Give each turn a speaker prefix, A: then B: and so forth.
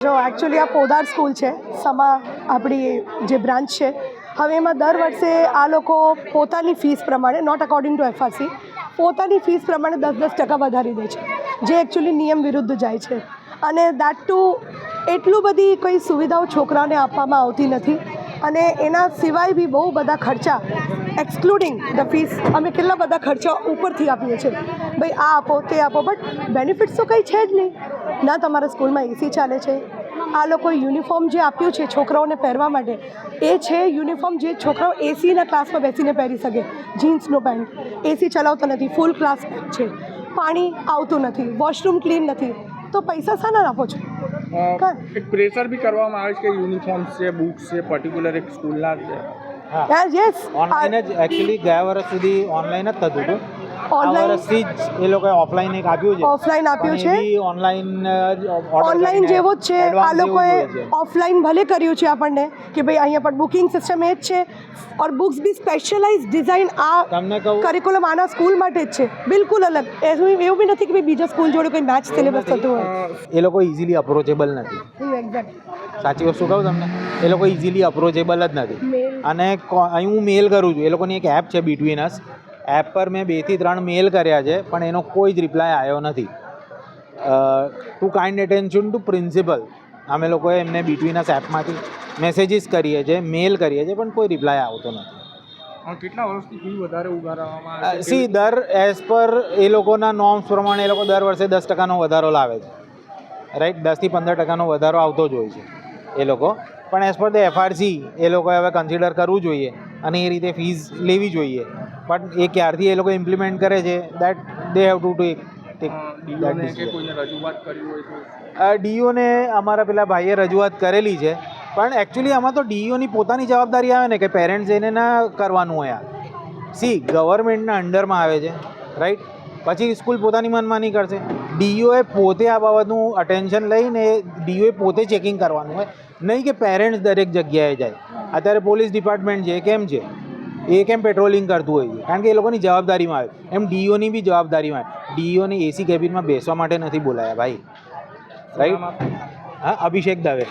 A: જો એકચ્યુઅલી આ પોદાર સ્કૂલ છે. સમા આપણી જે બ્રાન્ચ છે. હવે એમાં દર વર્ષે આ લોકો પોતાની ફીસ પ્રમાણે નોટ અકોર્ડિંગ ટુ એફઆરસી પોતાની ફીસ પ્રમાણે દસ દસ ટકા વધારી દે છે. જે એકચ્યુઅલી નિયમ વિરુદ્ધ જાય છે. અને દેટ ટુ એટલું બધી કોઈ સુવિધાઓ છોકરાઓને આપવામાં આવતી નથી. અને એના સિવાય બી બહુ બધા ખર્ચા એક્સક્લુડિંગ ધ ફીસ અમે કેટલા બધા ખર્ચા ઉપરથી આપીએ છીએ. ભાઈ, આ આપો, તે આપો બટ બેનિફિટ્સ તો કંઈ છે જ નહીં. ના, તમારા સ્કૂલમાં એસી ચાલે છે. આ લોકો યુનિફોર્મ જે આપ્યું છે છોકરાઓને પહેરવા માટે, એ છે યુનિફોર્મ જે છોકરાઓ એસીના ક્લાસમાં બેસીને પહેરી શકે. જીન્સનો પેન્ટ એસી ચલાવતો નથી ફૂલ ક્લાસ છે. પાણી આવતું નથી વોશરૂમ ક્લીન નથી. તો પૈસા શાના આપો છો?
B: એક પ્રેશર બી કરવામાં આવે છે કે યુનિફોર્મ્સ છે બુક્સ છે પર્ટિક્યુલર એક સ્કૂલના
A: યસ
C: ઓનલાઈન જ એકચ્યુઅલી ગયા વર્ષ સુધી ઓનલાઈન જ થતું હતું. ઓનલાઈનથી જ એ લોકોએ ઓફલાઈન એક આપ્યું છે.
A: ઓફલાઈન આપ્યું છે.
C: ઓનલાઈન
A: ઓનલાઈન જેવો જ છે. આ લોકોએ ઓફલાઈન ભલે કર્યું છે આપણને કે ભાઈ અહીંયા પણ બુકિંગ સિસ્ટમ એ જ છે. Or books be specialise design આ
C: તમને કહું?
A: કરિક્યુલમ આના સ્કૂલ માટે જ છે. બિલકુલ અલગ. એવું એવું બી નથી કે ભાઈ બીજા સ્કૂલ જોડે કોઈ મેચ સિલેબસ થતું હોય.
C: એ લોકો ઇઝીલી અપ્રોચેબલ નથી. સાચી વસ્તુ કહું તમને? એ લોકો ઇઝીલી અપ્રોચેબલ જ નથી. અને કો- અહીં હું મેલ કરું છું. એ લોકોની એક એપ છે બિટવીન અસ એપ પર મેં બેથી ત્રણ મેલ કર્યા છે પણ એનો કોઈ જ રિપ્લાય આવ્યો નથી. To kind attention to principal અમે લોકોએ એમને બિટવીન અસ એપમાંથી મેસેજીસ કરીએ છીએ મેલ કરીએ છીએ પણ કોઈ રિપ્લાય આવતો નથી.
B: કેટલા વર્ષથી ફી વધારે ઉગાડવામાં
C: સી દર એઝ પર એ લોકોના નોર્મ્સ પ્રમાણે એ લોકો દર વર્ષે દસ ટકાનો વધારો લાવે છે. રાઈટ દસથી પંદર ટકાનો વધારો આવતો જ હોય છે એ લોકો. પણ એઝ પર ધ એફઆરસી એ લોકોએ હવે કન્સિડર કરવું જોઈએ અને એ રીતે ફીસ લેવી જોઈએ. પણ એ ક્યારથી એ લોકો ઇમ્પ્લિમેન્ટ કરે છે that they have to take
B: ડીઓને
C: અમારા પેલા ભાઈએ રજૂઆત કરેલી છે પણ એકચ્યુઅલી આમાં તો ડીઓની પોતાની જવાબદારી આવે ને કે પેરેન્ટ્સ એને ના કરવાનું હોય આ. સી ગવર્મેન્ટના અંડરમાં આવે છે રાઈટ પછી સ્કૂલ પોતાની મનમાની કરશે. ડીઓએ પોતે આ બાબતનું અટેન્શન લઈને ડીઓએ પોતે ચેકિંગ કરવાનું હોય. નહીં કે પેરેન્ટ્સ દરેક જગ્યાએ જાય. અત્યારે પોલીસ ડિપાર્ટમેન્ટ છે કેમ છે? એ કેમ પેટ્રોલિંગ કરતું હોય છે? કારણ કે એ લોકોની જવાબદારીમાં આવે. એમ ડીઓની બી જવાબદારીમાં આવે. ડીઓને એસી કેબિનમાં બેસવા માટે નથી બોલાયા ભાઈ. રાઈટ હા અભિષેક દવે.